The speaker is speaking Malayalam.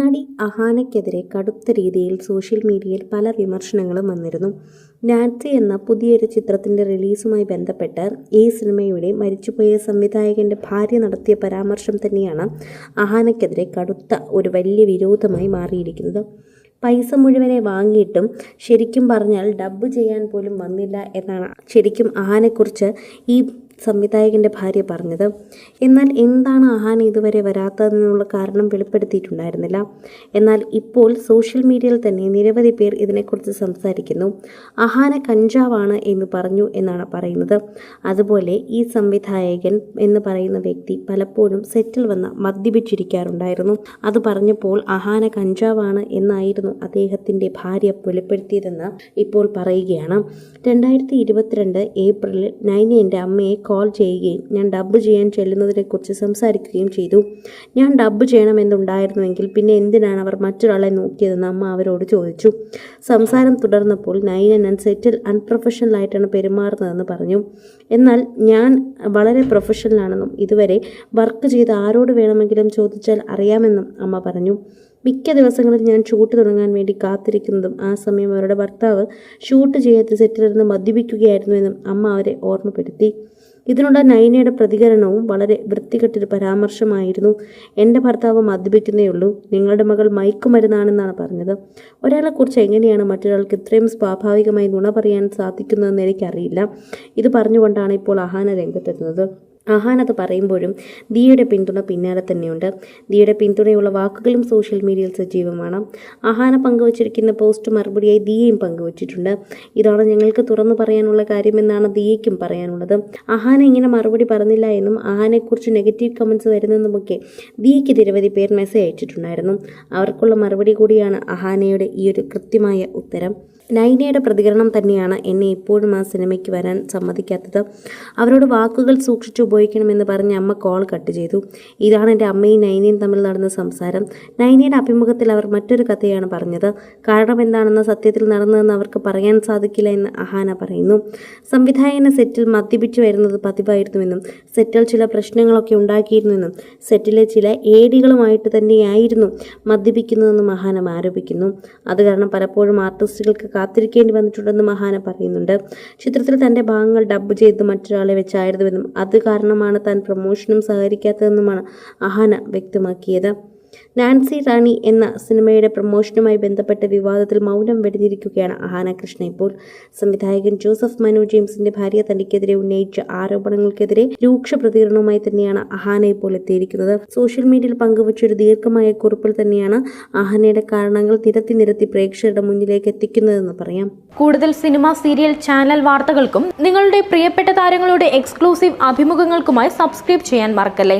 നടി അഹാനയ്ക്കെതിരെ കടുത്ത രീതിയിൽ സോഷ്യൽ മീഡിയയിൽ പല വിമർശനങ്ങളും വന്നിരുന്നു. നാറ്റ്സി എന്ന പുതിയൊരു ചിത്രത്തിന്റെ റിലീസുമായി ബന്ധപ്പെട്ട് ഈ സിനിമയുടെ മരിച്ചുപോയ സംവിധായകന്റെ ഭാര്യ നടത്തിയ പരാമർശം തന്നെയാണ് അഹാനയ്ക്കെതിരെ കടുത്ത ഒരു വലിയ വിരോധമായി മാറിയിരിക്കുന്നത്. പൈസ മുഴുവനെ വാങ്ങിയിട്ടും ശരിക്കും പറഞ്ഞാൽ ഡബ്ബ് ചെയ്യാൻ പോലും വന്നില്ല എന്നാണ്. ശരിക്കും അഹാനെക്കുറിച്ച് ഈ സംവിധായകന്റെ ഭാര്യ പറഞ്ഞത്. എന്നാൽ എന്താണ് അഹാൻ ഇതുവരെ വരാത്തതെന്നുള്ള കാരണം വെളിപ്പെടുത്തിയിട്ടുണ്ടായിരുന്നില്ല. എന്നാൽ ഇപ്പോൾ സോഷ്യൽ മീഡിയയിൽ തന്നെ നിരവധി പേർ ഇതിനെക്കുറിച്ച് സംസാരിക്കുന്നു. അഹാന കഞ്ചാവാണ് എന്ന് പറഞ്ഞു എന്നാണ് പറയുന്നത്. അതുപോലെ ഈ സംവിധായകൻ എന്ന് പറയുന്ന വ്യക്തി പലപ്പോഴും സെറ്റിൽ വന്ന് മദ്യപിച്ചിരിക്കാറുണ്ടായിരുന്നു. അത് പറഞ്ഞപ്പോൾ അഹാന കഞ്ചാവാണ് എന്നായിരുന്നു അദ്ദേഹത്തിന്റെ ഭാര്യ വെളിപ്പെടുത്തിയതെന്ന് ഇപ്പോൾ പറയുകയാണ്. രണ്ടായിരത്തി ഇരുപത്തിരണ്ട് ഏപ്രിലിൽ നൈനി അമ്മയെ കോൾ ചെയ്യുകയും ഞാൻ ഡബ്ബ് ചെയ്യാൻ ചെല്ലുന്നതിനെക്കുറിച്ച് സംസാരിക്കുകയും ചെയ്തു. ഞാൻ ഡബ്ബ് ചെയ്യണമെന്നുണ്ടായിരുന്നുവെങ്കിൽ പിന്നെ എന്തിനാണ് അവർ മറ്റൊരാളെ നോക്കിയതെന്ന് അമ്മ അവരോട് ചോദിച്ചു. സംസാരം തുടർന്നപ്പോൾ നൈന ഞാൻ സെറ്റിൽ അൺപ്രൊഫഷണലായിട്ടാണ് പെരുമാറുന്നതെന്ന് പറഞ്ഞു. എന്നാൽ ഞാൻ വളരെ പ്രൊഫഷണലാണെന്നും ഇതുവരെ വർക്ക് ചെയ്ത് ആരോട് വേണമെങ്കിലും ചോദിച്ചാൽ അറിയാമെന്നും അമ്മ പറഞ്ഞു. മിക്ക ദിവസങ്ങളിൽ ഞാൻ ഷൂട്ട് തുടങ്ങാൻ വേണ്ടി കാത്തിരിക്കുന്നതും ആ സമയം അവരുടെ ഭർത്താവ് ഷൂട്ട് ചെയ്യാത്ത സെറ്റിലിരുന്ന് മദ്യപിക്കുകയായിരുന്നുവെന്നും അമ്മ അവരെ ഓർമ്മപ്പെടുത്തി. ഇതിനുള്ള നൈനയുടെ പ്രതികരണവും വളരെ വൃത്തികെട്ടൊരു പരാമർശമായിരുന്നു. എന്റെ ഭർത്താവ് മദ്യപിക്കുന്നേ ഉള്ളൂ. നിങ്ങളുടെ മകൾ മയക്കുമരുന്നാണെന്നാണ് പറഞ്ഞത്. ഒരാളെക്കുറിച്ച് എങ്ങനെയാണ് മറ്റൊരാൾക്ക് ഇത്രയും സ്വാഭാവികമായി നുണ പറയാൻ സാധിക്കുന്നതെന്ന് എനിക്കറിയില്ല. ഇത് പറഞ്ഞുകൊണ്ടാണ് ഇപ്പോൾ അഹാന രംഗത്തെത്തുന്നത്. അഹാൻ അത് പറയുമ്പോഴും ദിയയുടെ പിന്തുണ പിന്നാലെ തന്നെയുണ്ട്. ദിയയുടെ പിന്തുണയുള്ള വാക്കുകളും സോഷ്യൽ മീഡിയയിൽ സജീവമാണ്. അഹാന പങ്കുവച്ചിരിക്കുന്ന പോസ്റ്റ് മറുപടിയായി ദിയയും പങ്കുവച്ചിട്ടുണ്ട്. ഇതാണ് ഞങ്ങൾക്ക് തുറന്നു പറയാനുള്ള കാര്യമെന്നാണ് ദിയയ്ക്കും പറയാനുള്ളത്. അഹാന ഇങ്ങനെ മറുപടി പറഞ്ഞില്ല എന്നും അഹാനെക്കുറിച്ച് നെഗറ്റീവ് കമൻസ് വരുന്നെന്നുമൊക്കെ ദിയയ്ക്ക് നിരവധി പേർ മെസ്സേജ് അയച്ചിട്ടുണ്ടായിരുന്നു. അവർക്കുള്ള മറുപടി കൂടിയാണ് അഹാനയുടെ ഈ ഒരു കൃത്യമായ ഉത്തരം. നൈനയുടെ പ്രതികരണം തന്നെയാണ് എന്നെ ഇപ്പോഴും ആ സിനിമയ്ക്ക് വരാൻ സമ്മതിക്കാത്തത്. അവരോട് വാക്കുകൾ സൂക്ഷിച്ചു ഉപയോഗിക്കണമെന്ന് പറഞ്ഞ് അമ്മ കോൾ കട്ട് ചെയ്തു. ഇതാണ് എന്റെ അമ്മയും നൈനയും തമ്മിൽ നടന്ന സംസാരം. നൈനയുടെ അഭിമുഖത്തിൽ അവർ മറ്റൊരു കഥയാണ് പറഞ്ഞത്. കാരണം എന്താണെന്ന് സത്യത്തിൽ നടന്നതെന്ന് അവർക്ക് പറയാൻ സാധിക്കില്ല എന്ന് അഹാന പറയുന്നു. സംവിധായകന് സെറ്റിൽ മദ്യപിച്ചു വരുന്നത് പതിവായിരുന്നുവെന്നും സെറ്റിൽ ചില പ്രശ്നങ്ങളൊക്കെ ഉണ്ടാക്കിയിരുന്നുവെന്നും സെറ്റിലെ ചില ഏടികളുമായിട്ട് തന്നെയായിരുന്നു മദ്യപിക്കുന്നതെന്നും അഹാനം ആരോപിക്കുന്നു. അത് കാരണം പലപ്പോഴും ആർട്ടിസ്റ്റുകൾക്ക് കാത്തിരിക്കേണ്ടി വന്നിട്ടുണ്ടെന്ന് മഹാന പറയുന്നുണ്ട്. ചിത്രത്തിൽ തന്റെ ഭാഗങ്ങൾ ഡബ്ബ് ചെയ്ത് മറ്റൊരാളെ വെച്ചായിരുന്നുവെന്നും അത് കാരണമാണ് താൻ പ്രൊമോഷനും സഹകരിക്കാത്തതെന്നുമാണ് അഹാന വ്യക്തമാക്കിയത്. നാൻസി റാണി എന്ന സിനിമയുടെ പ്രൊമോഷനുമായി ബന്ധപ്പെട്ട വിവാദത്തിൽ മൗനം വെടിഞ്ഞിരിക്കുകയാണ് ആഹാന കൃഷ്ണ ഇപ്പോൾ സംവിധായകൻ ജോസഫ് മനു ജെയിംസിന്റെ ഭാര്യ തനിക്കെതിരെ ഉന്നയിച്ച ആരോപണങ്ങൾക്കെതിരെ രൂക്ഷ പ്രതികരണവുമായി തന്നെയാണ് അഹാന ഇപ്പോൾ എത്തിയിരിക്കുന്നത്. സോഷ്യൽ മീഡിയയിൽ പങ്കുവച്ച ഒരു ദീർഘമായ കുറിപ്പിൽ തന്നെയാണ് അഹാനയുടെ കാരണങ്ങൾ നിരത്തി നിരത്തി പ്രേക്ഷകരുടെ മുന്നിലേക്ക് എത്തിക്കുന്നതെന്ന് പറയാം. കൂടുതൽ സിനിമ സീരിയൽ ചാനൽ വാർത്തകൾക്കും നിങ്ങളുടെ പ്രിയപ്പെട്ട താരങ്ങളുടെ എക്സ്ക്ലൂസീവ് അഭിമുഖങ്ങൾക്കുമായി സബ്സ്ക്രൈബ് ചെയ്യാൻ മറക്കല്ലേ?